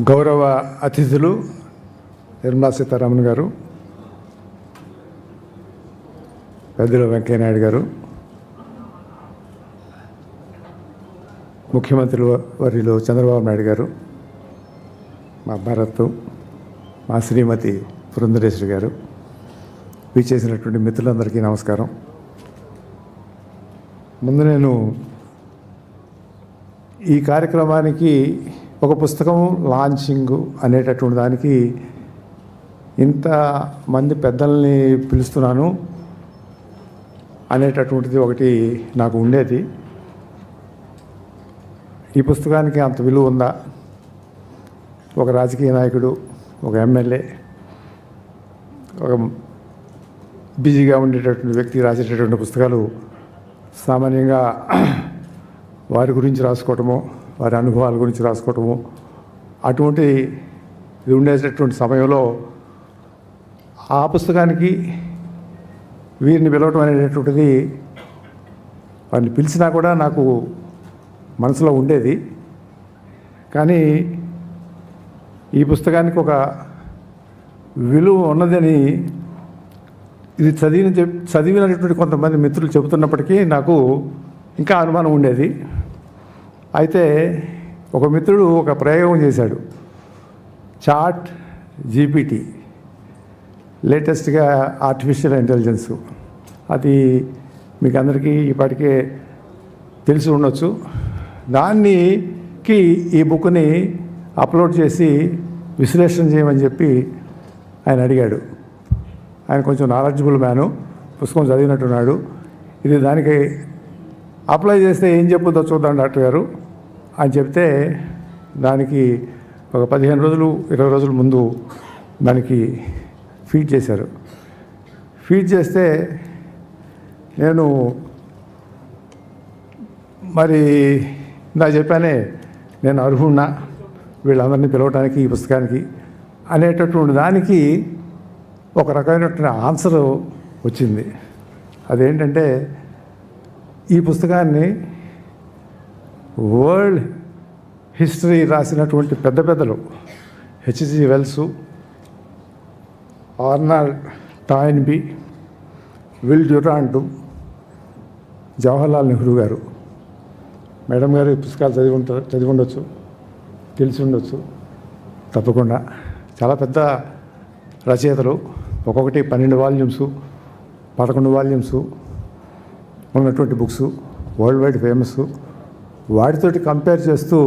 గౌరవ అతిథులు నిర్మలా సీతారామన్ గారు పెద్దల వెంకయ్యనాయుడు గారు ముఖ్యమంత్రి వర్యులు చంద్రబాబు నాయుడు గారు మా భరత్ మా శ్రీమతి పురంధరేశ్వరి గారు విచ్చేసినటువంటి మిత్రులందరికీ నమస్కారం. ముందు నేను ఈ కార్యక్రమానికి ఒక పుస్తకం లాంచింగ్ అనేటటువంటి దానికి ఇంత మంది పెద్దల్ని పిలుస్తున్నాను అనేటటువంటిది ఒకటి నాకు ఉండేది. ఈ పుస్తకానికి అంత విలువ ఉందా? ఒక రాజకీయ నాయకుడు ఒక ఎమ్మెల్యే ఒక బిజీగా ఉండేటటువంటి వ్యక్తి రాసేటటువంటి పుస్తకాలు సామాన్యంగా వారి గురించి రాసుకోవటము వారి అనుభవాల గురించి రాసుకోవటము. అటువంటి ఇది ఉండేటటువంటి సమయంలో ఆ పుస్తకానికి వీరిని పిలవటం అనేటటువంటిది వారిని పిలిచినా కూడా నాకు మనసులో ఉండేది. కానీ ఈ పుస్తకానికి ఒక విలువ ఉన్నదని ఇది చదివిన చదివినటువంటి కొంతమంది మిత్రులు చెబుతున్నప్పటికీ నాకు ఇంకా అనుమానం ఉండేది. అయితే ఒక మిత్రుడు ఒక ప్రయోగం చేశాడు. చాట్ జీపీటీ లేటెస్ట్గా ఆర్టిఫిషియల్ ఇంటెలిజెన్స్. అది మీకు అందరికీ ఇప్పటికే తెలిసి ఉండొచ్చు. దానికి ఈ బుక్ని అప్లోడ్ చేసి విశ్లేషణ చేయమని చెప్పి ఆయన అడిగాడు. ఆయన కొంచెం నాలెడ్జబుల్ మ్యాను పుస్తకం చదివినట్టున్నాడు. ఇది దానికి అప్లై చేస్తే ఏం చెప్పుద్దో చూద్దాం డాక్టర్ గారు. అని చెప్తే దానికి ఒక పదిహేను రోజులు ఇరవై రోజుల ముందు దానికి ఫీడ్ చేశారు. ఫీడ్ చేస్తే నేను మరి నా చెప్పానే నేను అర్హున్నా వీళ్ళందరినీ పిలవడానికి ఈ పుస్తకానికి అనేటటువంటి దానికి ఒక రకమైనటువంటి ఆన్సర్ వచ్చింది. అదేంటంటే ఈ పుస్తకాన్ని వరల్డ్ హిస్టరీ రాసినటువంటి పెద్ద పెద్దలు H G Wells Arnold Toynbee Will Durant Jawaharlal Nehru garu. Madam garu పుస్తకాలు చదివి ఉంటారు చదివి ఉండొచ్చు తెలిసి ఉండొచ్చు తప్పకుండా. చాలా పెద్ద రచయితలు ఒక్కొక్కటి పన్నెండు వాల్యూమ్స్ పదకొండు వాల్యూమ్స్ ఉన్నటువంటి బుక్స్ వరల్డ్ వైడ్ ఫేమస్ వాటితోటి కంపేర్ చేస్తూ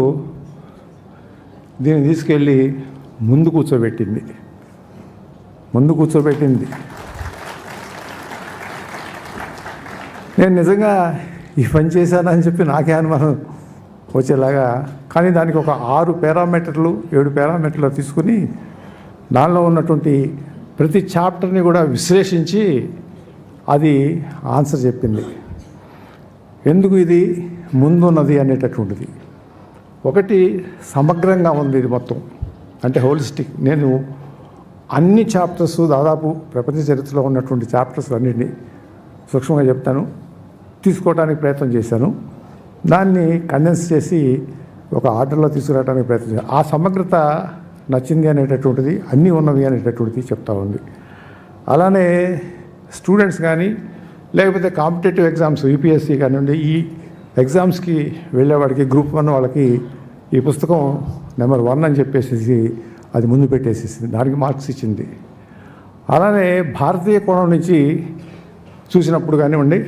దీన్ని తీసుకెళ్ళి ముందు కూర్చోబెట్టింది. ముందు కూర్చోబెట్టింది. నేను నిజంగా ఈ పని చేశానని చెప్పి నాకే అనుమానం వచ్చేలాగా కానీ దానికి ఒక ఆరు పారామీటర్లు ఏడు పారామీటర్లు తీసుకుని దానిలో ఉన్నటువంటి ప్రతి చాప్టర్ని కూడా విశ్లేషించి అది ఆన్సర్ చెప్పింది. ఎందుకు ఇది? ముందున్నది అనేటటువంటిది. ఒకటి సమగ్రంగా ఉంది ఇది మొత్తం. అంటే హోలిస్టిక్. నేను అన్ని చాప్టర్స్ దాదాపు ప్రపంచ చరిత్రలో ఉన్నటువంటి చాప్టర్స్ అన్నింటినీ సూక్ష్మంగా చెప్తాను. తీసుకోవడానికి ప్రయత్నం చేశాను. దాన్ని కండెన్స్ చేసి ఒక ఆర్డర్లో తీసుకురావడానికి ప్రయత్నం చేశాను. ఆ సమగ్రత నచ్చింది అనేటటువంటిది అన్నీ ఉన్నవి అనేటటువంటిది చెప్తా ఉంది. అలానే స్టూడెంట్స్ కానీ లేకపోతే కాంపిటేటివ్ ఎగ్జామ్స్ యూపీఎస్సీ కానివ్వండి ఈ ఎగ్జామ్స్కి వెళ్ళేవాడికి గ్రూప్ వన్ వాళ్ళకి ఈ పుస్తకం నెంబర్ వన్ అని చెప్పేసి అది ముందు పెట్టేసేసింది. దానికి మార్క్స్ ఇచ్చింది. అలానే భారతీయ కోణం నుంచి చూసినప్పుడు కానివ్వండి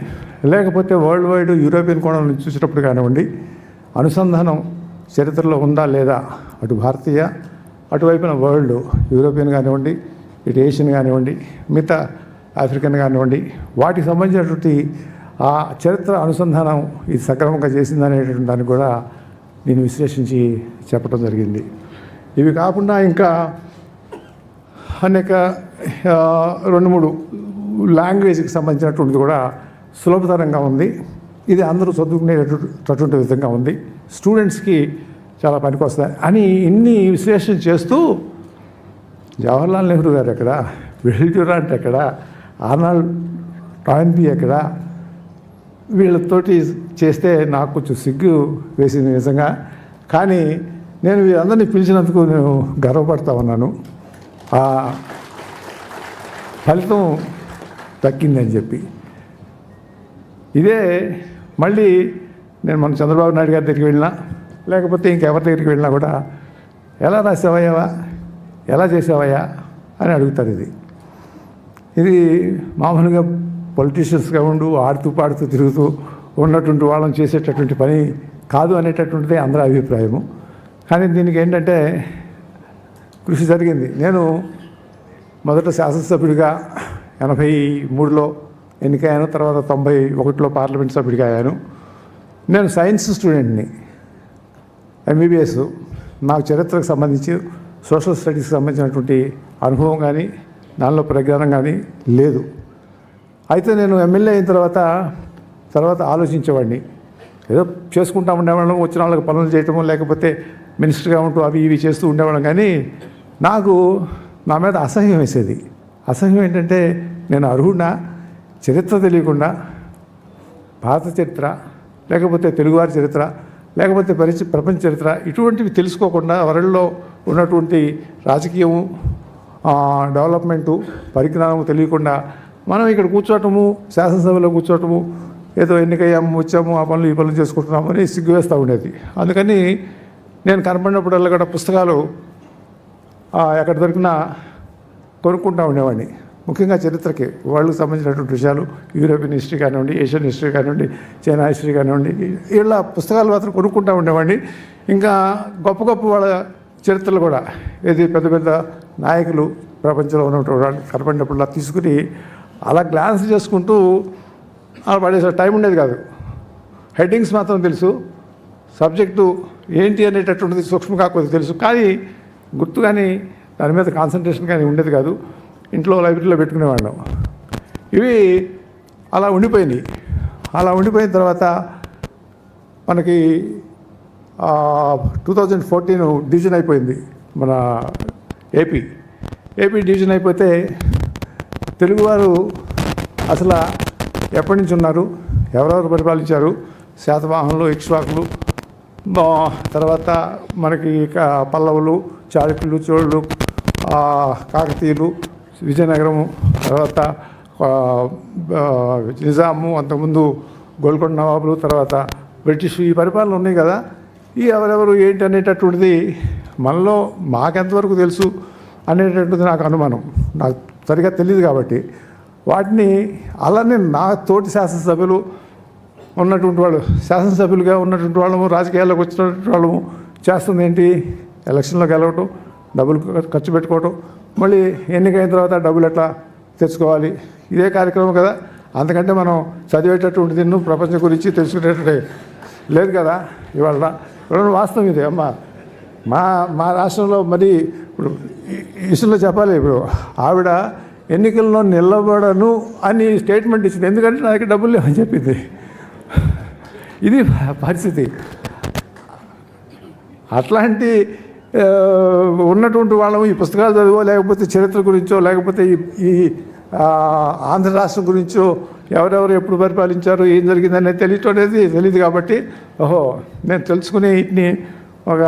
లేకపోతే వరల్డ్ వైడ్ యూరోపియన్ కోణం నుంచి చూసినప్పుడు కానివ్వండి అనుసంధానం చరిత్రలో ఉందా లేదా అటు భారతీయ అటువైపున వరల్డ్ యూరోపియన్ కానివ్వండి ఇటు ఏషియన్ కానివ్వండి మిగతా ఆఫ్రికన్ కానివ్వండి వాటికి సంబంధించినటువంటి ఆ చరిత్ర అనుసంధానం ఇది సక్రమంగా చేసిందనేటటువంటి దాన్ని కూడా నేను విశ్లేషించి చెప్పడం జరిగింది. ఇవి కాకుండా ఇంకా అనేక రెండు మూడు లాంగ్వేజ్కి సంబంధించినటువంటిది కూడా సులభతరంగా ఉంది. ఇది అందరూ చదువుకునేటటువంటి విధంగా ఉంది. స్టూడెంట్స్కి చాలా పనికొస్తాయి. అని ఇన్ని విశ్లేషణ చేస్తూ జవహర్లాల్ నెహ్రూ గారు ఎక్కడ విల్ డ్యూరాంట్ ఎక్కడ ఆర్నాల్డ్ టాయన్పీ ఎక్కడ వీళ్ళతోటి చేస్తే నాకు కొంచెం సిగ్గు వేసింది నిజంగా. కానీ నేను వీరందరినీ పిలిచినందుకు నేను గర్వపడతా ఉన్నాను. ఆ ఫలితం దక్కిందని చెప్పి. ఇదే మళ్ళీ నేను మన చంద్రబాబు నాయుడు గారి దగ్గరికి వెళ్ళినా లేకపోతే ఇంకెవరి దగ్గరికి వెళ్ళినా కూడా ఎలా రాసావయ్యావా ఎలా చేసావయ్యా? అని అడుగుతారు ఇది. ఇది మామూలుగా పొలిటీషియన్స్గా ఉండు ఆడుతూ పాడుతూ తిరుగుతూ ఉన్నటువంటి వాళ్ళని చేసేటటువంటి పని కాదు అనేటటువంటిది అందరి అభిప్రాయము. కానీ దీనికి ఏంటంటే కృషి జరిగింది. నేను మొదట శాసనసభ్యుడిగా ఎనభై మూడులో ఎన్నికయ్యాను తర్వాత తొంభై ఒకటిలో పార్లమెంట్ సభ్యుడిగా అయ్యాను. నేను సైన్స్ స్టూడెంట్ని ఎంబీబీఎస్ నాకు చరిత్రకు సంబంధించి సోషల్ స్టడీస్కి సంబంధించినటువంటి అనుభవం కానీ దానిలో ప్రజ్ఞానం కానీ లేదు. అయితే నేను ఎమ్మెల్యే అయిన తర్వాత తర్వాత ఆలోచించేవాడిని. ఏదో చేసుకుంటా ఉండేవాళ్ళం వచ్చిన వాళ్ళకి పనులు చేయటము లేకపోతే మినిస్టర్గా ఉంటూ అవి ఇవి చేస్తూ ఉండేవాళ్ళం. కానీ నాకు నా మీద అసహ్యం వేసేది. అసహ్యం ఏంటంటే నేను అర్హుడా? చరిత్ర తెలియకుండా భారత చరిత్ర లేకపోతే తెలుగువారి చరిత్ర లేకపోతే పరిచ ప్రపంచ చరిత్ర ఇటువంటివి తెలుసుకోకుండా వరల్డ్లో ఉన్నటువంటి రాజకీయము డెవలప్మెంటు పరిజ్ఞానము తెలియకుండా మనం ఇక్కడ కూర్చోవటము శాసనసభలో కూర్చోవటము ఏదో ఎన్నికయ్యాము వచ్చాము ఆ పనులు ఈ పనులు చేసుకుంటున్నాము అని సిగ్గు వేస్తూ ఉండేది. అందుకని నేను కనపడినప్పుడల్లా కూడా పుస్తకాలు ఎక్కడ దొరికినా కొనుక్కుంటూ ఉండేవాడిని. ముఖ్యంగా చరిత్రకి వాళ్ళకి సంబంధించినటువంటి విషయాలు యూరోపియన్ హిస్టరీ కానివ్వండి ఏషియన్ హిస్టరీ కానివ్వండి చైనా హిస్టరీ కానివ్వండి ఇలా పుస్తకాలు మాత్రం కొనుక్కుంటూ ఉండేవాడిని. ఇంకా గొప్ప గొప్ప వాళ్ళ చరిత్రలు కూడా ఏది పెద్ద పెద్ద నాయకులు ప్రపంచంలో ఉన్నటువంటి వాళ్ళు కనపడినప్పుడు తీసుకుని అలా గ్లాన్స్ చేసుకుంటూ అలా పడేసే టైం ఉండేది కాదు. హెడ్డింగ్స్ మాత్రం తెలుసు. సబ్జెక్టు ఏంటి అనేటటువంటిది సూక్ష్మ కాకపోతే తెలుసు. కానీ గుర్తు కానీ దాని మీద కాన్సన్ట్రేషన్ కానీ ఉండేది కాదు. ఇంట్లో లైబ్రరీలో పెట్టుకునేవాళ్ళం. ఇవి అలా ఉండిపోయినాయి. అలా ఉండిపోయిన తర్వాత మనకి టూ థౌజండ్ ఫోర్టీన్ డివిజన్ అయిపోయింది మన ఏపీ. ఏపీ డివిజన్ అయిపోతే తెలుగువారు అసలు ఎప్పటి నుంచి ఉన్నారు? ఎవరెవరు పరిపాలించారు? శాతవాహనులు ఇక్ష్వాకులు తర్వాత మనకి పల్లవులు చాళుక్యులు చోళ్ళు కాకతీయులు విజయనగరము తర్వాత నిజాము అంతకుముందు గోల్కొండ నవాబులు తర్వాత బ్రిటిష్ ఈ పరిపాలన ఉన్నాయి కదా. ఈ ఎవరెవరు ఏంటి అనేటటువంటిది మనలో మాకెంతవరకు తెలుసు అనేటటువంటిది నాకు అనుమానం. నాకు సరిగా తెలియదు కాబట్టి వాటిని అలానే నా తోటి శాసనసభ్యులు ఉన్నటువంటి వాళ్ళు శాసనసభ్యులుగా ఉన్నటువంటి వాళ్ళము రాజకీయాల్లోకి వచ్చినటువంటి వాళ్ళము చేస్తుంది ఏంటి? ఎలక్షన్లో గెలవటం డబ్బులు ఖర్చు పెట్టుకోవటం మళ్ళీ ఎన్నికైన తర్వాత డబ్బులు ఎట్లా తెచ్చుకోవాలి? ఇదే కార్యక్రమం కదా. అందుకంటే మనం చదివేటటువంటి తిన్ను ప్రపంచం గురించి తెలుసుకునేటట్టు లేదు కదా ఇవాళ. ఇవాళ వాస్తవం ఇది అమ్మ. మా మా రాష్ట్రంలో మరి ఇప్పుడు ఈ చెప్పాలి ఇప్పుడు. ఆవిడ ఎన్నికల్లో నిలబడను అని స్టేట్మెంట్ ఇచ్చింది. ఎందుకంటే నా దగ్గర డబ్బులు లేవని చెప్పింది. ఇది పరిస్థితి. అట్లాంటి ఉన్నటువంటి వాళ్ళము ఈ పుస్తకాలు చదివో లేకపోతే చరిత్ర గురించో లేకపోతే ఈ ఆంధ్ర రాష్ట్రం గురించో ఎవరెవరు ఎప్పుడు పరిపాలించారు ఏం జరిగిందనేది తెలియటం అనేది తెలియదు కాబట్టి ఓహో నేను తెలుసుకునే వీటిని ఒక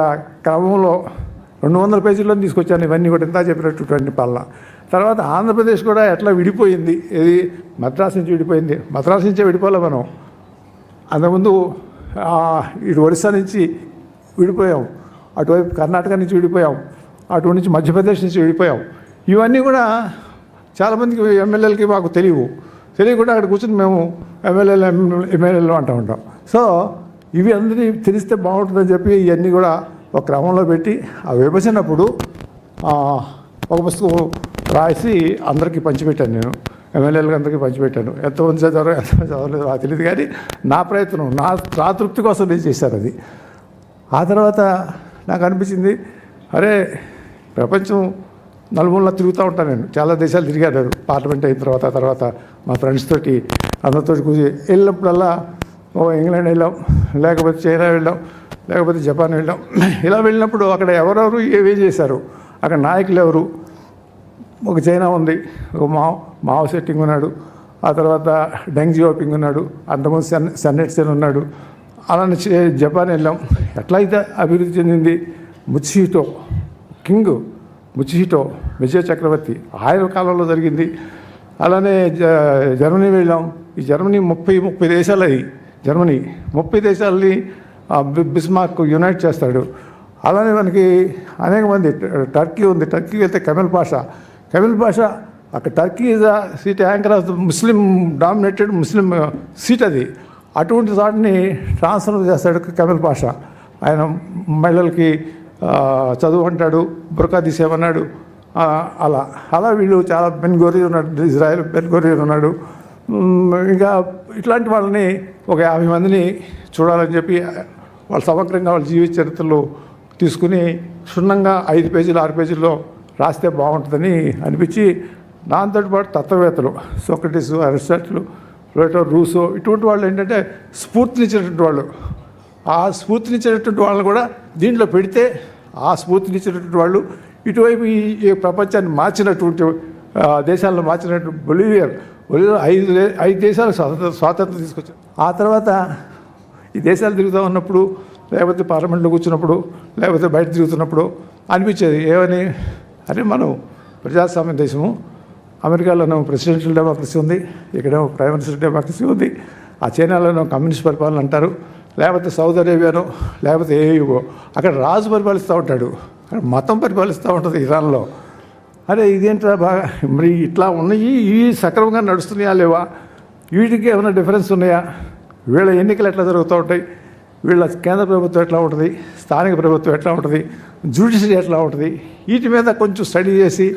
క్రమంలో రెండు వందల పేజీల్లో తీసుకొచ్చాను ఇవన్నీ కూడా ఇంత చెప్పినటువంటి పల్ల తర్వాత ఆంధ్రప్రదేశ్ కూడా ఎట్లా విడిపోయింది? ఇది మద్రాసు నుంచి విడిపోయింది. మద్రాసు నుంచే విడిపోలే మనం. అంతకుముందు ఇటు ఒరిస్సా నుంచి విడిపోయాం. అటువైపు కర్ణాటక నుంచి విడిపోయాం. అటు నుంచి మధ్యప్రదేశ్ నుంచి విడిపోయాం. ఇవన్నీ కూడా చాలామందికి ఎమ్మెల్యేలకి మాకు తెలియవు. తెలియకుండా అక్కడ కూర్చొని మేము ఎమ్మెల్యేలు ఎమ్మెల్యేలు అంటూ ఉంటాం. సో ఇవి అందరినీ తెలిస్తే బాగుంటుందని చెప్పి ఇవన్నీ కూడా ఒక క్రమంలో పెట్టి ఆ విభజనప్పుడు ఒక పుస్తకం రాసి అందరికీ పంచిపెట్టాను నేను. ఎమ్మెల్యేలకు అందరికీ పంచిపెట్టాను. ఎంతమంది చదివారో ఎంతమంది చదవలేదు నాకు తెలియదు కానీ నా ప్రయత్నం నా నా తృప్తి కోసం నేను చేశాను అది. ఆ తర్వాత నాకు అనిపించింది అరే ప్రపంచం నలుమూలన తిరుగుతూ ఉంటాను నేను. చాలా దేశాలు తిరిగాను పార్లమెంట్ అయిన తర్వాత తర్వాత మా ఫ్రెండ్స్ తోటి అందరితో కూర్చి వెళ్ళినప్పుడల్లా ఓ ఇంగ్లాండ్ వెళ్ళాం లేకపోతే చైనా వెళ్ళాం. లేకపోతే జపాన్ వెళ్ళాం. ఇలా వెళ్ళినప్పుడు అక్కడ ఎవరెవరు ఏవే చేశారు? అక్కడ నాయకులు ఎవరు? ఒక చైనా ఉంది. ఒక మావ్ మావ సెట్టింగ్ ఉన్నాడు. ఆ తర్వాత డెంగ్ జియోపింగ్ ఉన్నాడు. అంతకుముందు సెన్ సెన్నెట్సెన్ ఉన్నాడు. అలానే జపాన్ వెళ్ళాం. ఎట్లయితే అభివృద్ధి చెందింది? ముచ్చిహిటో కింగ్ ముచ్చిహిటో విజయ చక్రవర్తి. ఆయన కాలంలో జరిగింది. అలానే జ- జర్మనీ వెళ్ళాం. ఈ జర్మనీ ముప్పై ముప్పై దేశాలు అది జర్మనీ ముప్పై దేశాలని బిస్మార్క్ యునైట్ చేస్తాడు. అలానే మనకి అనేక మంది టర్కీ ఉంది. టర్కీ వెళ్తే కమిల్ పాషా. కమిల్ పాషా అక్కడ Turkey seat anchor of Muslim dominated Muslim seat అది. అటువంటి దాటిని ట్రాన్స్ఫర్ చేస్తాడు కమిల్ పాషా. ఆయన మహిళలకి చదువు అంటాడు బురకా తీసేమన్నాడు అలా. అలా వీళ్ళు చాలా బెన్గోరీ ఉన్నాడు ఇజ్రాయెల్ బెన్గోరీ ఉన్నాడు. ఇంకా ఇట్లాంటి వాళ్ళని ఒక యాభై మందిని చూడాలని చెప్పి వాళ్ళు సమగ్రంగా వాళ్ళ జీవిత చరిత్రలు తీసుకుని క్షుణ్ణంగా ఐదు పేజీలు ఆరు పేజీల్లో రాస్తే బాగుంటుందని అనిపించి దాంతో పాటు తత్వవేత్తలు సోక్రటీస్ అరిస్టాటిల్ ప్లేటో రూసో ఇటువంటి వాళ్ళు ఏంటంటే స్ఫూర్తినిచ్చినటువంటి వాళ్ళు. ఆ స్ఫూర్తినిచ్చినటువంటి వాళ్ళని కూడా దీంట్లో పెడితే ఆ స్ఫూర్తినిచ్చినటువంటి వాళ్ళు ఇటువైపు ఈ ప్రపంచాన్ని మార్చినటువంటి ఆ, దేశాలను మార్చినటువంటి బొలివియర్ బొలివియా ఐదు ఐదు దేశాలు స్వాతంత్ర స్వాతంత్రం తీసుకొచ్చారు. ఆ తర్వాత ఈ దేశాలు తిరుగుతూ ఉన్నప్పుడు లేకపోతే పార్లమెంట్లో కూర్చున్నప్పుడు లేకపోతే బయట తిరుగుతున్నప్పుడు అనిపించేది. ఏమని? అరే మనం ప్రజాస్వామ్య దేశము. అమెరికాలోనూ ప్రెసిడెన్షియల్ డెమోక్రసీ ఉంది ఇక్కడేమో ప్రైమ్ మినిస్టర్ డెమోక్రసీ ఉంది ఆ చైనాలోనూ కమ్యూనిస్ట్ పరిపాలన అంటారు లేకపోతే సౌదీ అరేబియానో లేకపోతే ఏయుగో అక్కడ రాజు పరిపాలిస్తూ ఉంటాడు అక్కడ మతం పరిపాలిస్తూ ఉంటుంది ఇరాన్లో. అరే ఇదేంట్రా బాగా? మరి ఇట్లా ఉన్నాయి ఈ సక్రమంగా నడుస్తున్నాయా లేవా? వీటికి ఏమైనా డిఫరెన్స్ ఉన్నాయా? వీళ్ళ ఎన్నికలు ఎట్లా జరుగుతూ ఉంటాయి? వీళ్ళ కేంద్ర ప్రభుత్వం ఎట్లా ఉంటుంది? స్థానిక ప్రభుత్వం ఎట్లా ఉంటుంది? జ్యుడిషియరీ ఎట్లా ఉంటుంది? వీటి మీద కొంచెం స్టడీ చేసి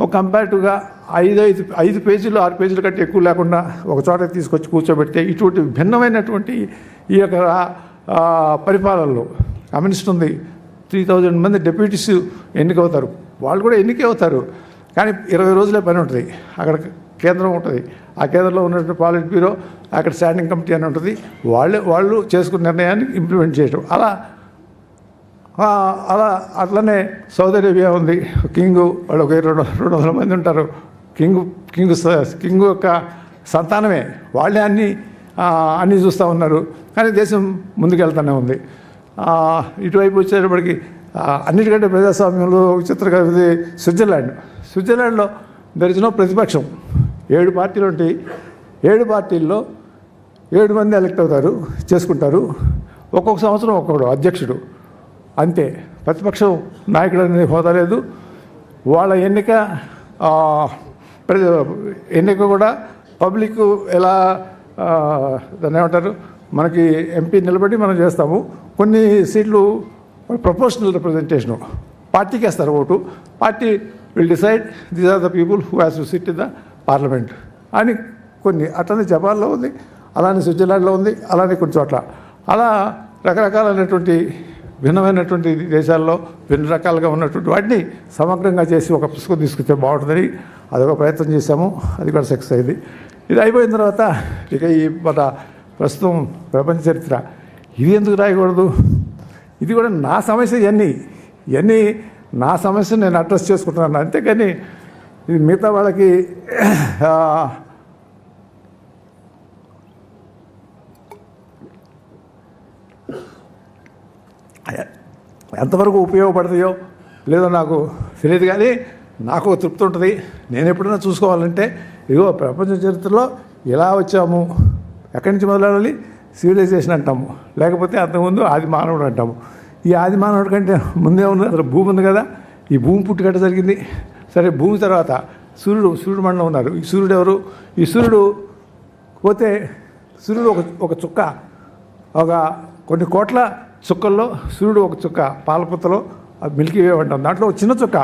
ఒక కంపారిటివ్గా ఐదు ఐదు ఐదు పేజీలు ఆరు పేజీల కంటే ఎక్కువ లేకుండా ఒక చోట తీసుకొచ్చి కూర్చోబెడితే ఇటువంటి భిన్నమైనటువంటి ఈ యొక్క పరిపాలనలో కమ్యూనిస్ట్ ఉంది త్రీ థౌజండ్ మంది డెప్యూటీస్ ఎన్నికవుతారు. వాళ్ళు కూడా ఎన్నికే అవుతారు. కానీ ఇరవై రోజులే పని ఉంటుంది. అక్కడ కేంద్రం ఉంటుంది. ఆ కేంద్రంలో ఉన్నటువంటి పాలిట్ బ్యూరో అక్కడ స్టాండింగ్ కమిటీ అని ఉంటుంది. వాళ్ళే వాళ్ళు చేసుకున్న నిర్ణయాన్ని ఇంప్లిమెంట్ చేయటం. అలా అలా అట్లనే సౌదీ అరేబియా ఉంది. కింగ్ వాళ్ళు ఒక రెండు రెండు వందల మంది ఉంటారు. కింగ్ కింగ్ కింగ్ యొక్క సంతానమే. వాళ్ళే అన్ని అన్నీ చూస్తూ ఉన్నారు. కానీ దేశం ముందుకెళ్తూనే ఉంది. ఇటువైపు వచ్చేటప్పటికి అన్నిటికంటే ప్రజాస్వామ్యంలో విచిత్రంగా ఇది స్విట్జర్లాండ్. స్విట్జర్లాండ్లో దర్ ఇస్ నో ప్రతిపక్షం. ఏడు పార్టీలు ఉంటాయి. ఏడు పార్టీల్లో ఏడు మంది ఎలక్ట్ అవుతారు చేసుకుంటారు. ఒక్కొక్క సంవత్సరం ఒక్కొక్కడు అధ్యక్షుడు. అంతే. ప్రతిపక్షం నాయకుడు అనేది హోదా లేదు. వాళ్ళ ఎన్నిక ప్రజ ఎన్నిక కూడా పబ్లిక్ ఎలా దాన్ని ఏమంటారు? మనకి ఎంపీ నిలబడి మనం చేస్తాము. కొన్ని సీట్లు ప్రపోర్షనల్ రిప్రజెంటేషను. పార్టీకి వేస్తారు vote. Party will decide these are the people who has to sit in the parliament అని కొన్ని అట్లనే జపాన్లో ఉంది అలానే స్విట్జర్లాండ్లో ఉంది అలానే కొన్ని చోట్ల. అలా రకరకాలైనటువంటి భిన్నమైనటువంటి దేశాల్లో భిన్న రకాలుగా ఉన్నటువంటి వాటిని సమగ్రంగా చేసి ఒక పుస్తకం తీసుకొస్తే బాగుంటుందని అదొక ప్రయత్నం చేశాము అది కూడా సక్సెస్ అయింది. ఇది అయిపోయిన తర్వాత ఇక ఈ మన ప్రస్తుతం ప్రపంచ చరిత్ర. ఇది ఎందుకు రాయకూడదు? ఇది కూడా నా సమస్య ఇవన్నీ ఇవన్నీ నా సమస్యను నేను అడ్రస్ చేసుకుంటున్నాను అంతేకాని మిగతా వాళ్ళకి ఎంతవరకు ఉపయోగపడతాయో లేదో నాకు తెలియదు కానీ నాకు తృప్తి ఉంటుంది. నేను ఎప్పుడైనా చూసుకోవాలంటే ఇదిగో ప్రపంచ చరిత్రలో ఎలా వచ్చాము ఎక్కడి నుంచి మొదలడాలి సివిలైజేషన్ అంటాము లేకపోతే అంతకుముందు ఆది మానవుడు అంటాము. ఈ ఆది మానవుడి కంటే ముందే ఉంది అసలు భూమి ఉంది కదా ఈ భూమి పుట్టుకట్ట జరిగింది. సరే భూమి తర్వాత సూర్యుడు సూర్యుడు మండలం ఉన్నారు. ఈ సూర్యుడు ఎవరు? ఈ సూర్యుడు పోతే సూర్యుడు ఒక ఒక చుక్క ఒక కొన్ని కోట్ల చుక్కల్లో సూర్యుడు ఒక చుక్క పాలపుత్తలో మిల్కీ వే అంటాం. దాంట్లో ఒక చిన్న చుక్క.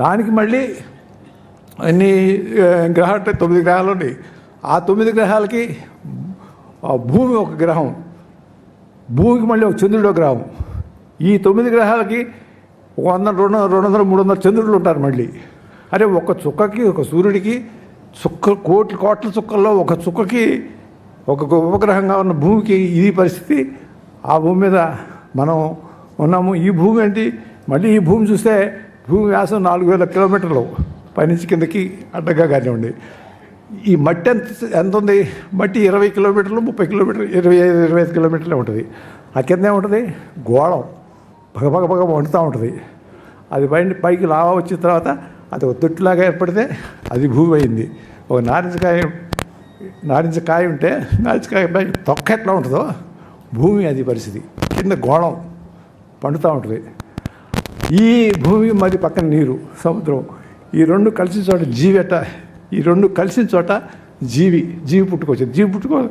దానికి మళ్ళీ అన్ని గ్రహాలు ఉంటాయి, తొమ్మిది గ్రహాలు ఉన్నాయి. ఆ తొమ్మిది గ్రహాలకి భూమి ఒక గ్రహం. భూమికి మళ్ళీ ఒక చంద్రుడు ఒక గ్రహం. ఈ తొమ్మిది గ్రహాలకి ఒక వంద రెండు రెండు వందల మూడు వందల చంద్రులు ఉంటారు మళ్ళీ. అరే ఒక చుక్కకి ఒక సూర్యుడికి చుక్క కోట్ల కోట్ల చుక్కల్లో ఒక చుక్కకి ఒక ఉపగ్రహంగా ఉన్న భూమికి ఇది పరిస్థితి. ఆ భూమి మీద మనం ఉన్నాము. ఈ భూమి ఏంటి? మళ్ళీ ఈ భూమి చూస్తే భూమి వ్యాసం నాలుగు వేల కిలోమీటర్లు పైనుంచి కిందకి అడ్డగా కానివ్వండి ఈ మట్టి ఎంత ఎంత ఉంది? మట్టి ఇరవై కిలోమీటర్లు ముప్పై కిలోమీటర్లు ఇరవై ఐదు ఇరవై ఐదు కిలోమీటర్లే ఉంటుంది. ఆ కింద ఏముంటుంది గోళం. పగ పగ పగ వండుతూ ఉంటుంది. అది పైన పైకి లావా వచ్చిన తర్వాత అది ఒక ఏర్పడితే అది భూమి అయింది ఒక నారింజకాయ నారింజకాయ ఉంటే నారింజకాయ పై తొక్క ఎట్లా ఉంటుందో భూమి అది పరిస్థితి. కింద గోళం పండుతూ ఉంటుంది. ఈ భూమి మరి పక్కన నీరు సముద్రం. ఈ రెండు కలిసిన చోట జీవి ఎట్ట? ఈ రెండు కలిసిన చోట జీవి జీవి పుట్టుకొచ్చింది. జీవి పుట్టుకో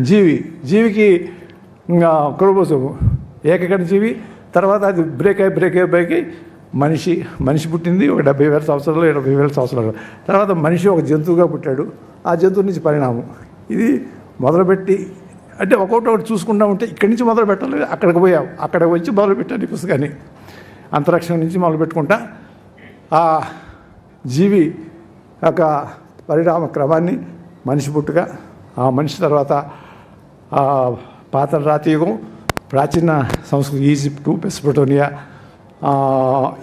జీవి జీవికి ఇంకా క్రోమోసోము ఏకకణ జీవి తర్వాత అది బ్రేక్ అయి బ్రేక్ అయి బ్రేక్ అయి మనిషి మనిషి పుట్టింది ఒక డెబ్బై వేల సంవత్సరాలు ఎనభై వేల సంవత్సరాలు. తర్వాత మనిషి ఒక జంతువుగా పుట్టాడు. ఆ జంతువు నుంచి పరిణామం. ఇది మొదలుపెట్టి అంటే ఒక్కొక్కటి ఒకటి చూసుకుంటా ఉంటే ఇక్కడి నుంచి మొదలు పెట్టాలి అక్కడికి పోయాం అక్కడికి వచ్చి మొదలు పెట్టాను ఈ పుస్తకాన్ని అంతరిక్షం నుంచి మొదలు పెట్టుకుంటా ఆ జీవి యొక్క పరిణామ క్రమాన్ని మనిషి పుట్టుక ఆ మనిషి తర్వాత ఆ పాత రాతీయుగం ప్రాచీన సంస్కృతి ఈజిప్టు పెస్పటోనియా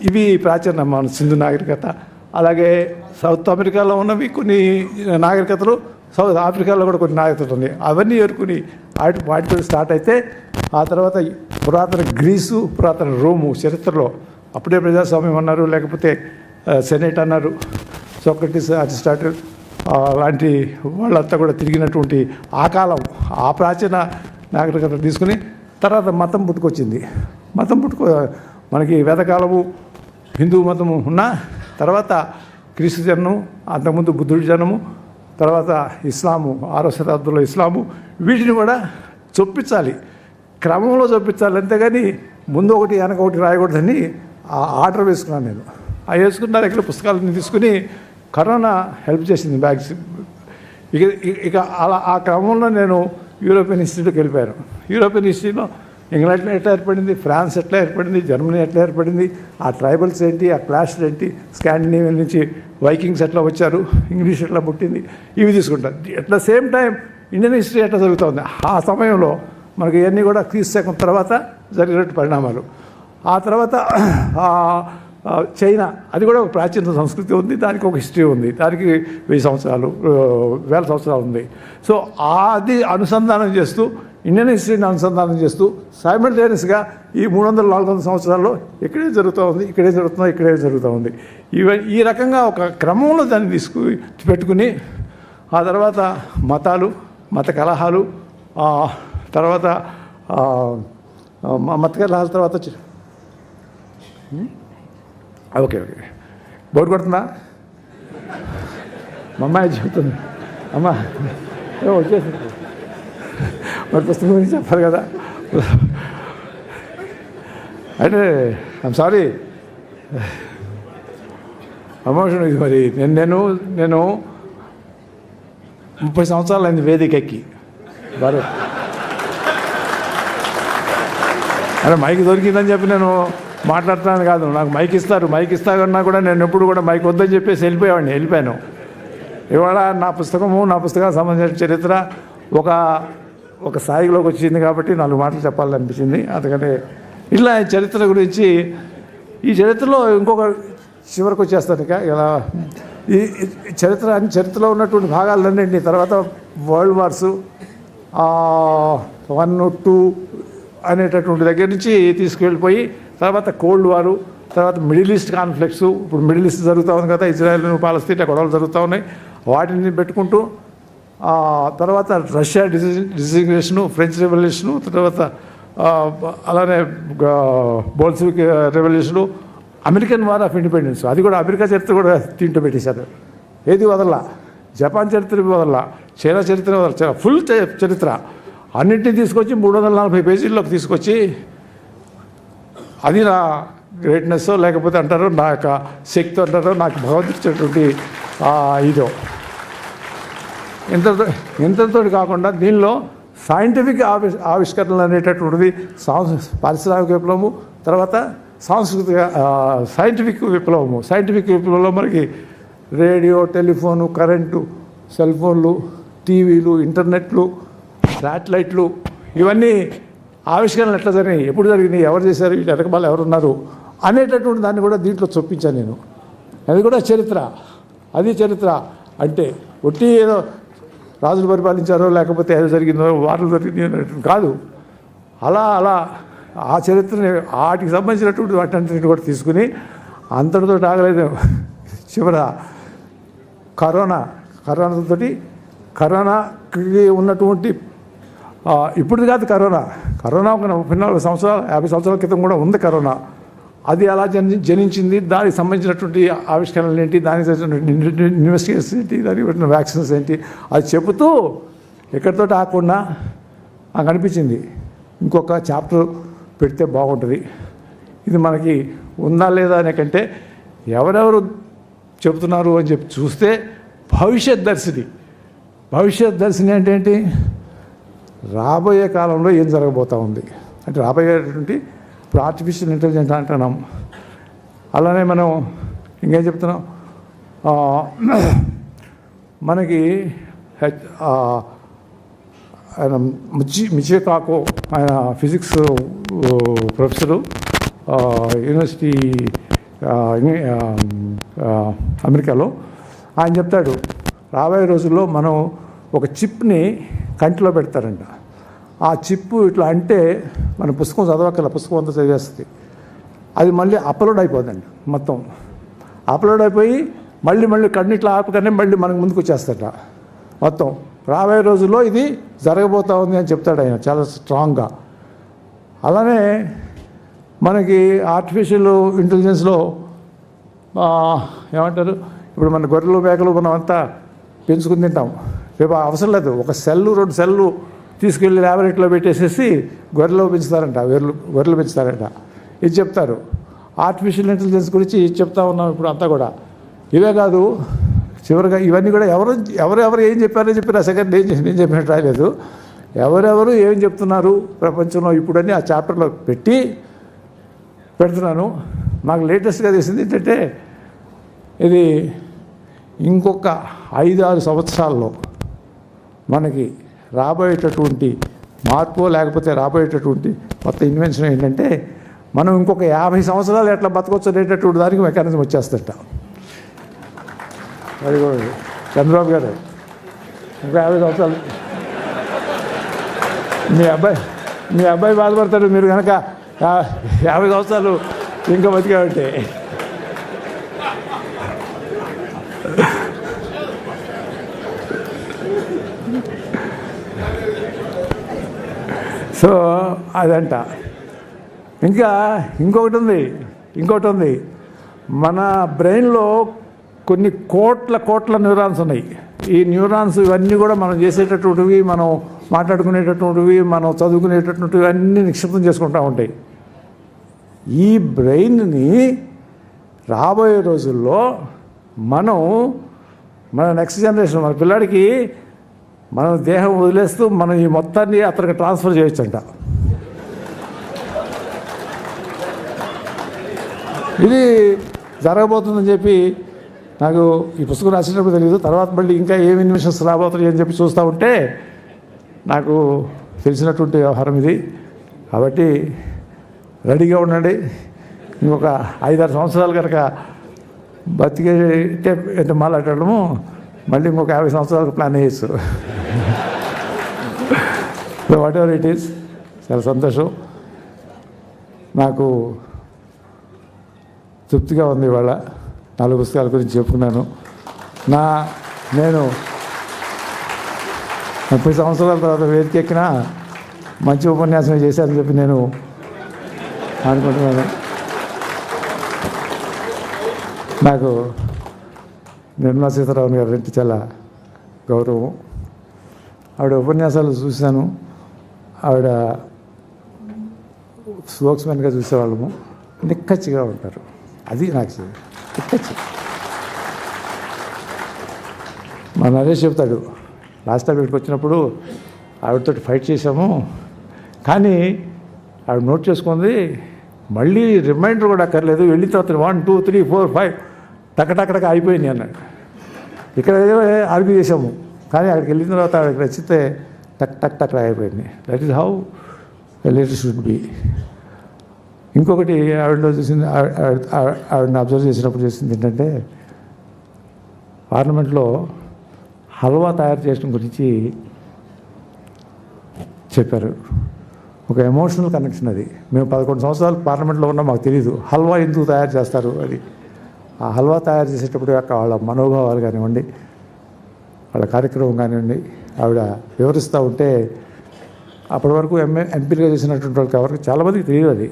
ఇవి ప్రాచీన మన సింధు నాగరికత. అలాగే సౌత్ అమెరికాలో ఉన్నవి కొన్ని నాగరికతలు సౌత్ ఆఫ్రికాలో కూడా కొన్ని నాగరికతలు ఉన్నాయి. అవన్నీ ఏరుకుని వాటి వాటితో స్టార్ట్ అయితే ఆ తర్వాత పురాతన గ్రీసు పురాతన రోము చరిత్రలో అప్పుడే ప్రజాస్వామ్యం అన్నారు లేకపోతే సెనేట్ అన్నారు. సోక్రటిస్ అరిస్టాటిల్ లాంటి వాళ్ళంతా కూడా తిరిగినటువంటి ఆ కాలం ఆ ప్రాచీన నాగరికత తీసుకుని తర్వాత మతం పుట్టుకొచ్చింది. మతం పుట్టుకో మనకి వేదకాలము హిందూ మతము ఉన్న తర్వాత క్రీస్తు జనము అంతకుముందు బుద్ధుడి జనము తర్వాత ఇస్లాము ఆరో శతాబ్దంలో ఇస్లాము వీటిని కూడా చొప్పించాలి. క్రమంలో చొప్పించాలి. అంతేగాని ముందు ఒకటి వెనక ఒకటి రాయకూడదని ఆ ఆర్డర్ వేసుకున్నాను నేను. ఆ వేసుకున్న దగ్గర పుస్తకాలను తీసుకుని కరోనా హెల్ప్ చేసింది బ్యాగ్స్. ఇక ఇక అలా ఆ క్రమంలో నేను యూరోపియన్ ఇన్స్టిట్యూట్కి వెళ్ళిపోయాను. యూరోపియన్ ఇన్స్టిట్యూట్లో ఇంగ్లాండ్ ఎట్లా ఏర్పడింది? ఫ్రాన్స్ ఎట్లా ఏర్పడింది? జర్మనీ ఎట్లా ఏర్పడింది? ఆ ట్రైబల్స్ ఏంటి? ఆ క్లాష్లు ఏంటి? స్కాండినేవియన్ నుంచి వైకింగ్స్ ఎట్లా వచ్చారు? ఇంగ్లీష్ ఎట్లా పుట్టింది? ఇవి తీసుకుంటారు. At the same time Indian history ఎట్లా జరుగుతుంది? ఆ సమయంలో మనకి ఇవన్నీ కూడా క్రీస్తు శకం తర్వాత జరిగినట్టు పరిణామాలు. ఆ తర్వాత చైనా అది కూడా ఒక ప్రాచీన సంస్కృతి ఉంది. దానికి ఒక హిస్టరీ ఉంది. దానికి వెయ్యి సంవత్సరాలు వేల సంవత్సరాలు ఉంది. సో అది అనుసంధానం చేస్తూ ఇండియన్ హిస్టరీని అనుసంధానం చేస్తూ సైమల్టేనియస్గా ఈ మూడు వందల నాలుగు వందల సంవత్సరాల్లో ఇక్కడే జరుగుతూ ఉంది ఇక్కడే జరుగుతుంది ఇక్కడే జరుగుతూ ఉంది. ఇవ ఈ రకంగా ఒక క్రమంలో దాన్ని తీసుకు పెట్టుకుని ఆ తర్వాత మతాలు మత కలహాలు తర్వాత మత కలహాల తర్వాత వచ్చి- ఓకే ఓకే. బోర్ కొడుతుందా? మా అమ్మాయి చెబుతుంది అమ్మా వచ్చేసింది. మరి పుస్తకం గురించి చెప్పాలి కదా. అంటే ఐమ్ సారీ అమోషన్ ఇది మరి. నేను నేను నేను ముప్పై సంవత్సరాలు అయింది వేదిక ఎక్కి. భారత్ అరే మైక్ దొరికిందని చెప్పి నేను మాట్లాడుతున్నాను కాదు. నాకు మైక్ ఇస్తారు. మైక్ ఇస్తారన్నా కూడా నేను ఎప్పుడు కూడా మైక్ వద్దని చెప్పేసి వెళ్ళిపోయేవాడిని. వెళ్ళిపోయాను. ఇవాళ నా పుస్తకము నా పుస్తకానికి సంబంధించిన చరిత్ర ఒక ఒక స్థాయిలోకి వచ్చింది కాబట్టి నాలుగు మాటలు చెప్పాలనిపించింది. అందుకని ఇలా చరిత్ర గురించి ఈ చరిత్రలో ఇంకొక చివరికి వచ్చేస్తాను ఇక. ఇలా ఈ చరిత్ర చరిత్రలో ఉన్నటువంటి భాగాలన్నింటినీ తర్వాత వరల్డ్ వార్సు వన్ టూ అనేటటువంటి దగ్గర నుంచి తీసుకెళ్ళిపోయి తర్వాత కోల్డ్ వారు తర్వాత మిడిల్ ఈస్ట్ కాన్ఫ్లిక్ట్స్ ఇప్పుడు మిడిల్ ఈస్ట్ జరుగుతూ ఉంది కదా ఇజ్రాయెల్ పాలస్తీన్ గొడవలు జరుగుతూ ఉన్నాయి. వాటిని పెట్టుకుంటూ తర్వాత రష్యా డిజిగ్నేషను ఫ్రెంచ్ రెవల్యూషను తర్వాత అలానే Bolshevik revolution American war of independence. అది కూడా అమెరికా చరిత్ర కూడా తింటూ పెట్టేశారు. ఏది వదల జపాన్ చరిత్ర వదల చైనా చరిత్ర వదల ఫుల్ చరిత్ర. అన్నింటినీ తీసుకొచ్చి మూడు వందల నలభై పేజీల్లోకి తీసుకొచ్చి అది నా గ్రేట్నెస్ లేకపోతే అంటారు నా యొక్క శక్తి అంటారు నాకు భగవంతుడు ఇచ్చినటువంటి ఇదో. ఇంతతో ఇంతతో కాకుండా దీనిలో సైంటిఫిక్ ఆవి ఆవిష్కరణలు అనేటటువంటిది సాంస్ పారిశ్రామిక విప్లవము తర్వాత సాంస్కృతిక సైంటిఫిక్ విప్లవము. సైంటిఫిక్ విప్లవంలో మనకి రేడియో టెలిఫోను కరెంటు సెల్ ఫోన్లు టీవీలు ఇంటర్నెట్లు శాటిలైట్లు ఇవన్నీ ఆవిష్కరణలు ఎట్లా జరిగినాయి ఎప్పుడు జరిగినాయి ఎవరు చేశారు వీటి వెనకబాలు ఎవరున్నారు అనేటటువంటి దాన్ని కూడా దీంట్లో చొప్పించాను నేను. అది కూడా చరిత్ర. అది చరిత్ర. అంటే ఒట్టి ఏదో రాజులు పరిపాలించారో లేకపోతే ఏదో జరిగిందో వార్లు జరిగింది కాదు. అలా అలా ఆ చరిత్రని వాటికి సంబంధించినటువంటి వాటన్నిటిని కూడా తీసుకుని అంతటితో ఆగలేదు. చివర కరోనా కరోనాతో కరోనాకి ఉన్నటువంటి ఇప్పుడు కాదు కరోనా. కరోనా ఒక ముప్పై నాలుగు సంవత్సరాలు యాభై సంవత్సరాల క్రితం కూడా ఉంది కరోనా. అది ఎలా జని జనించింది? దానికి సంబంధించినటువంటి ఆవిష్కరణలు ఏంటి? దానికి సంబంధించినటువంటి ఇన్వెస్టిగేషన్స్ ఏంటి? దానికి పెట్టిన వ్యాక్సిన్స్ ఏంటి? అది చెబుతూ ఎక్కడితో ఆకుండా నాకు అనిపించింది. ఇంకొక చాప్టర్ పెడితే బాగుంటుంది. ఇది మనకి ఉందా లేదా అనే కంటే ఎవరెవరు చెబుతున్నారు అని చెప్పి చూస్తే భవిష్యత్ దర్శిని. భవిష్యత్ దర్శిని అంటే ఏంటి? రాబోయే కాలంలో ఏం జరగబోతా ఉంది? అంటే రాబోయేటువంటి ఇప్పుడు ఆర్టిఫిషియల్ ఇంటెలిజెన్స్ అంటున్నాం. అలానే మనం ఇంకేం చెప్తున్నాం? మనకి ఆయన మిచి మిచే ఆయన ఫిజిక్స్ ప్రొఫెసరు యూనివర్సిటీ అమెరికాలో. ఆయన చెప్తాడు రాబోయే రోజుల్లో మనం ఒక చిప్ని కంటిలో పెడతారంట. ఆ చిప్పు ఇట్లా అంటే మన పుస్తకం చదవక్కల పుస్తకం అంతా చదివేస్తుంది. అది మళ్ళీ అప్లోడ్ అయిపోదండి మొత్తం. అప్లోడ్ అయిపోయి మళ్ళీ మళ్ళీ కన్నిట్లా ఆపగానే మళ్ళీ మనకు ముందుకు వచ్చేస్తాడ మొత్తం. రాబోయే రోజుల్లో ఇది జరగబోతా ఉంది అని చెప్తాడు ఆయన చాలా స్ట్రాంగ్గా. అలానే మనకి ఆర్టిఫిషియల్ ఇంటెలిజెన్స్లో ఏమంటారు? ఇప్పుడు మన గొర్రెలు మేకలు మనం అంతా పెంచుకుని తింటాం. రేపు అవసరం లేదు. ఒక సెల్లు రెండు సెల్లు తీసుకెళ్ళి ల్యాబొరేటరీలో పెట్టేసేసి గొర్రెలు పెంచుతారంట గొర్రెలు గొర్రెలు పెంచుతారంట. ఇది చెప్తారు. ఆర్టిఫిషియల్ ఇంటెలిజెన్స్ గురించి ఇది చెప్తా ఉన్నాం ఇప్పుడు అంతా కూడా. ఇవే కాదు చివరిగా ఇవన్నీ కూడా ఎవరు ఎవరెవరు ఏం చెప్పారో చెప్పి నా సెకండ్ నేను నేను చెప్పినట్టు రాలేదు ఎవరెవరు ఏం చెప్తున్నారు ప్రపంచంలో ఇప్పుడని ఆ చాప్టర్లో పెట్టి పెడుతున్నాను. నాకు లేటెస్ట్గా తెలిసింది ఏంటంటే ఇది ఇంకొక ఐదు ఆరు సంవత్సరాల్లో మనకి రాబోయేటటువంటి మార్పు లేకపోతే రాబోయేటటువంటి కొత్త ఇన్వెన్షన్ ఏంటంటే మనం ఇంకొక యాభై సంవత్సరాలు ఎట్లా బతకొచ్చు అనేటటువంటి దానికి మెకానిజం వచ్చేస్తట. వెరీ గుడ్ చంద్రబాబు గారు ఇంకా యాభై సంవత్సరాలు. మీ అబ్బాయి మీ అబ్బాయి బాధపడతాడు మీరు కనుక యాభై సంవత్సరాలు ఇంకా బతికాబట్టే సో అదంట. ఇంకా ఇంకొకటి ఉంది ఇంకొకటి ఉంది మన బ్రెయిన్లో కొన్ని కోట్ల కోట్ల న్యూరాన్స్ ఉన్నాయి. ఈ న్యూరాన్స్ ఇవన్నీ కూడా మనం చేసేటటువంటివి మనం మాట్లాడుకునేటటువంటివి మనం చదువుకునేటటువంటివి అన్నీ నిక్షిప్తం చేసుకుంటూ ఉంటాయి. ఈ బ్రెయిన్ని రాబోయే రోజుల్లో మనం మన నెక్స్ట్ జనరేషన్ మన పిల్లాడికి మన దేహం వదిలేస్తూ మనం ఈ మొత్తాన్ని అతనికి ట్రాన్స్ఫర్ చేయొచ్చంట. ఇది జరగబోతుందని చెప్పి నాకు ఈ పుస్తకం రాసినప్పుడు తెలియదు. తర్వాత మళ్ళీ ఇంకా ఏమి ఇన్వెషన్స్ రాబోతున్నాయి అని చెప్పి చూస్తూ ఉంటే నాకు తెలిసినటువంటి వ్యవహారం ఇది. కాబట్టి రెడీగా ఉండండి. ఇంకొక ఐదారు సంవత్సరాలు కనుక బతికే అంటే మాట్లాడము మళ్ళీ ఇంకొక యాభై సంవత్సరాలకు ప్లాన్ చేయొచ్చు. వాట్ ఎవర్ ఇట్ ఈస్ చాలా సంతోషం. నాకు తృప్తిగా ఉంది ఇవాళ నాలుగు పుస్తకాల గురించి చెప్పుకున్నాను. నా నేను ముప్పై సంవత్సరాల తర్వాత వేదిక ఎక్కినా మంచి ఉపన్యాసం చేశానని చెప్పి నేను అనుకుంటున్నాను. నాకు నిర్మలా సీతారామన్ గారు అంటే చాలా గౌరవం. ఆవిడ ఉపన్యాసాలు చూశాను. ఆవిడ స్పోక్స్మెన్గా చూసేవాళ్ళము. నిక్కచ్చిగా ఉంటారు. అది నాకు నిక్కచ్చి. మా నరేష్ చెప్తాడు లాస్ట్ టైం ఇక్కడికి వచ్చినప్పుడు ఆవిడతో ఫైట్ చేసాము కానీ ఆవిడ నోట్ చేసుకుంది మళ్ళీ రిమైండర్ కూడా అక్కర్లేదు. వెళ్ళిన తర్వాత one two three four five టకటకటక అయిపోయింది అన్నాడు. ఇక్కడ ఏదో ఆర్గ్యూ చేసాము కానీ అక్కడికి వెళ్ళిన తర్వాత ఆవిడకి నచ్చితే టక్ టక్ టక్ అయిపోయింది that is how leader should be ఇంకొకటి ఆవిడలో చూసింది ఆవిడని అబ్జర్వ్ చేసినప్పుడు చేసింది ఏంటంటే పార్లమెంట్లో హల్వా తయారు చేయడం గురించి చెప్పారు. ఒక ఎమోషనల్ కనెక్షన్ అది. మేము పదకొండు సంవత్సరాలు పార్లమెంట్లో ఉన్నా మాకు తెలియదు హల్వా ఎందుకు తయారు చేస్తారు అది? ఆ హల్వా తయారు చేసేటప్పుడు యొక్క వాళ్ళ మనోభావాలు కానివ్వండి వాళ్ళ కార్యక్రమం కానివ్వండి ఆవిడ వివరిస్తూ ఉంటే అప్పటి వరకు ఎంఏ ఎంపీలుగా చేసినటువంటి వాళ్ళకి ఎవరికి చాలామందికి తెలియదు అది.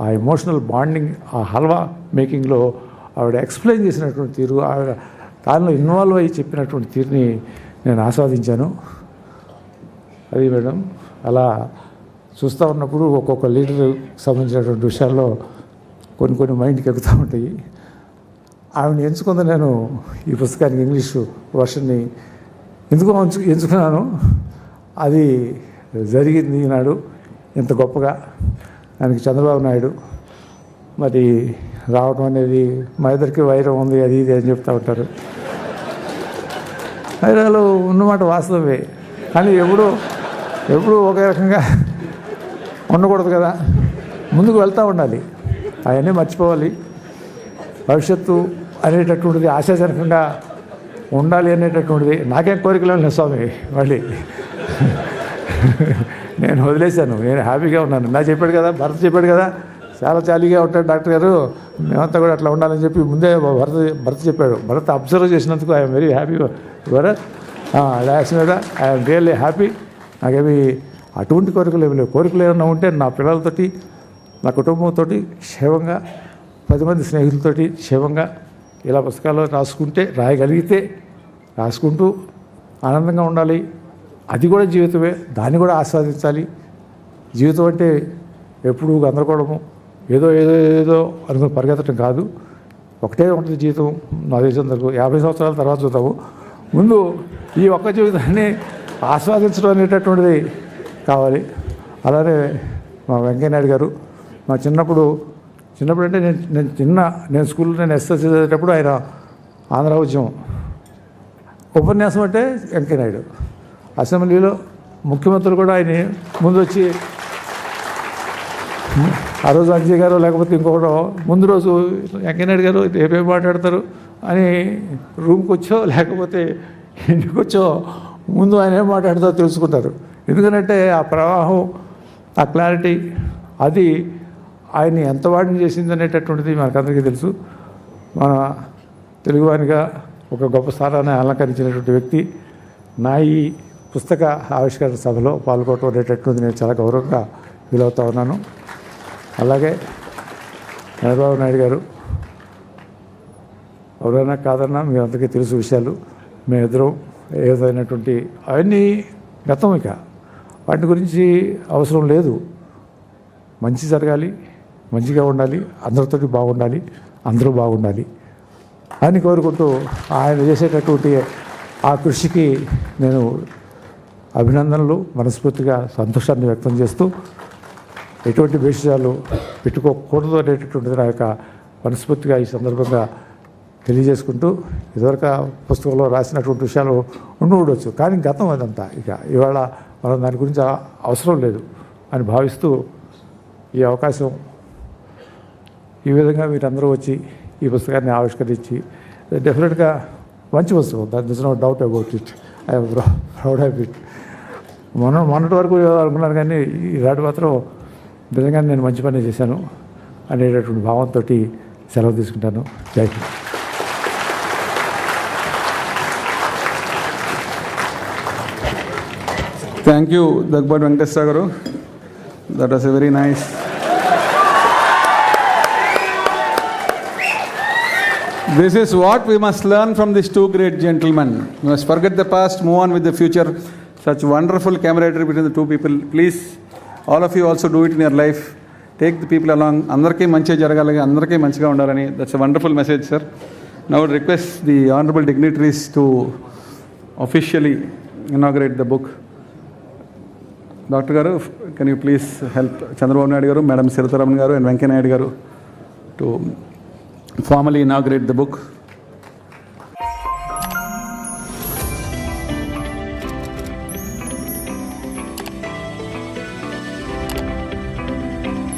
ఆ ఎమోషనల్ బాండింగ్ ఆ హల్వా మేకింగ్లో ఆవిడ ఎక్స్ప్లెయిన్ చేసినటువంటి తీరు ఆవిడ దానిలో ఇన్వాల్వ్ అయ్యి చెప్పినటువంటి తీరుని నేను ఆస్వాదించాను. అది మేడం అలా చూస్తూ ఉన్నప్పుడు ఒక్కొక్క లీడర్ సంబంధించినటువంటి విషయాల్లో కొన్ని కొన్ని మైండ్కి ఎక్కుతూ ఉంటాయి. ఆవిడని ఎంచుకుంది నేను ఈ పుస్తకానికి ఇంగ్లీషు వర్షన్ని ఎందుకు ఎంచుకున్నాను? అది జరిగింది ఈనాడు ఇంత గొప్పగా. దానికి చంద్రబాబు నాయుడు మరి రావడం అనేది మా ఇద్దరికి వైరం ఉంది అది ఇది అని చెప్తూ ఉంటారు. వైరాలు ఉన్నమాట వాస్తవమే. కానీ ఎప్పుడు ఎప్పుడు ఒకే రకంగా ఉండకూడదు కదా. ముందుకు వెళ్తూ ఉండాలి. అవన్నీ మర్చిపోవాలి. భవిష్యత్తు అనేటటువంటిది ఆశాజనకంగా ఉండాలి అనేటటువంటిది నాకేం కోరికలు లేదు స్వామి మళ్ళీ. నేను వదిలేశాను నేను హ్యాపీగా ఉన్నాను. నా చెప్పాడు కదా భర్త చెప్పాడు కదా చాలా చాలీగా ఉంటాడు డాక్టర్ గారు. మేమంతా కూడా అట్లా ఉండాలని చెప్పి ముందే భర్త భర్త చెప్పాడు. భర్త అబ్జర్వ్ చేసినందుకు I'm very happy Bharat that's మీద ఐఎమ్ రియల్లీ హ్యాపీ. నాకేమి అటువంటి కోరికలు ఏమి లేవు. కోరికలు ఏమైనా ఉంటే నా పిల్లలతోటి నా కుటుంబంతో క్షేమంగా పది మంది స్నేహితులతోటి క్షేమంగా ఇలా పుస్తకాలు రాసుకుంటే రాయగలిగితే రాసుకుంటూ ఆనందంగా ఉండాలి. అది కూడా జీవితమే. దాన్ని కూడా ఆస్వాదించాలి. జీవితం అంటే ఎప్పుడు గందరగోళము. ఏదో ఏదో ఏదో అనుకుని పరిగెత్తడం కాదు. ఒకటే ఉంటుంది జీవితం. నా దేశంలో యాభై సంవత్సరాల తర్వాత చూద్దాము. ముందు ఈ ఒక్క జీవితాన్ని ఆస్వాదించడం అనేటటువంటిది కావాలి. అలానే మా వెంకయ్య నాయుడు గారు మా చిన్నప్పుడు చిన్నప్పుడు అంటే నేను నేను చిన్న నేను స్కూల్లో నేను ఎస్ఎస్ చదివేటప్పుడు ఆయన ఆంధ్ర ఉద్యమం ఉపన్యాసం అంటే వెంకయ్యనాయుడు. అసెంబ్లీలో ముఖ్యమంత్రులు కూడా ఆయన ముందు వచ్చి ఆ రోజు అంజయ్ గారు లేకపోతే ఇంకొకటో ముందు రోజు వెంకయ్యనాయుడు గారు ఏమేమి మాట్లాడతారు అని రూమ్కి వచ్చో లేకపోతే ఇంటికి వచ్చో ముందు ఆయన ఏం మాట్లాడతారో తెలుసుకుంటారు. ఎందుకంటే ఆ ప్రవాహం ఆ క్లారిటీ అది ఆయన్ని ఎంత వాడిని చేసింది అనేటటువంటిది మనకందరికీ తెలుసు. మన తెలుగువానిగా ఒక గొప్ప స్థానాన్ని అలంకరించినటువంటి వ్యక్తి నా ఈ పుస్తక ఆవిష్కరణ సభలో పాల్గొనడం అనేటటువంటిది నేను చాలా గౌరవంగా ఫీల్ అవుతా ఉన్నాను. అలాగే చంద్రబాబు నాయుడు గారు ఎవరైనా కాదన్నా మీ అందరికీ తెలుసు విషయాలు. మేమిద్దరం ఏదైనటువంటి అవన్నీ గతం ఇక. వాటి గురించి అవసరం లేదు. మంచి జరగాలి. మంచిగా ఉండాలి అందరితో బాగుండాలి అందరూ బాగుండాలి అని కోరుకుంటూ ఆయన చేసేటటువంటి ఆ కృషికి నేను అభినందనలు మనస్ఫూర్తిగా సంతోషాన్ని వ్యక్తం చేస్తూ ఎటువంటి విషయాలు పెట్టుకోకూడదు అనేటటువంటిది నా యొక్క మనస్ఫూర్తిగా ఈ సందర్భంగా తెలియజేసుకుంటూ ఇదివరకు పుస్తకంలో రాసినటువంటి విషయాలు ఉండి ఉండవచ్చు కానీ గతం అదంతా ఇక ఇవాళ మనం దాని గురించి అవసరం లేదు అని భావిస్తూ ఈ అవకాశం ఈ విధంగా మీరందరూ వచ్చి ఈ పుస్తకాన్ని ఆవిష్కరించి డెఫినెట్గా మంచి పుస్తకం. దాని this no doubt about it I proud of it మొన్న మొన్నటి వరకు అనుకున్నాను కానీ ఈనాడు మాత్రం నిజంగా నేను మంచి పని చేశాను అనేటటువంటి భావంతో సెలవు తీసుకుంటాను. Jai Hind thank you Dagbad Venkateswara garu. That was a very nice This is what we must learn from these two great gentlemen. We must forget the past, move on with the future. Such wonderful camaraderie between the two people. Please, all of you also do it in your life. Take the people along. అందరికీ మంచిగా జరగాలి అందరికీ మంచిగా ఉండాలని that's a wonderful message, sir. Now I would request the honorable dignitaries to officially inaugurate the book. Doctor garu can you please help Chandrababu Naidu garu madam Sitharaman garu and Venkaiah Naidu garu to formally inaugurate the book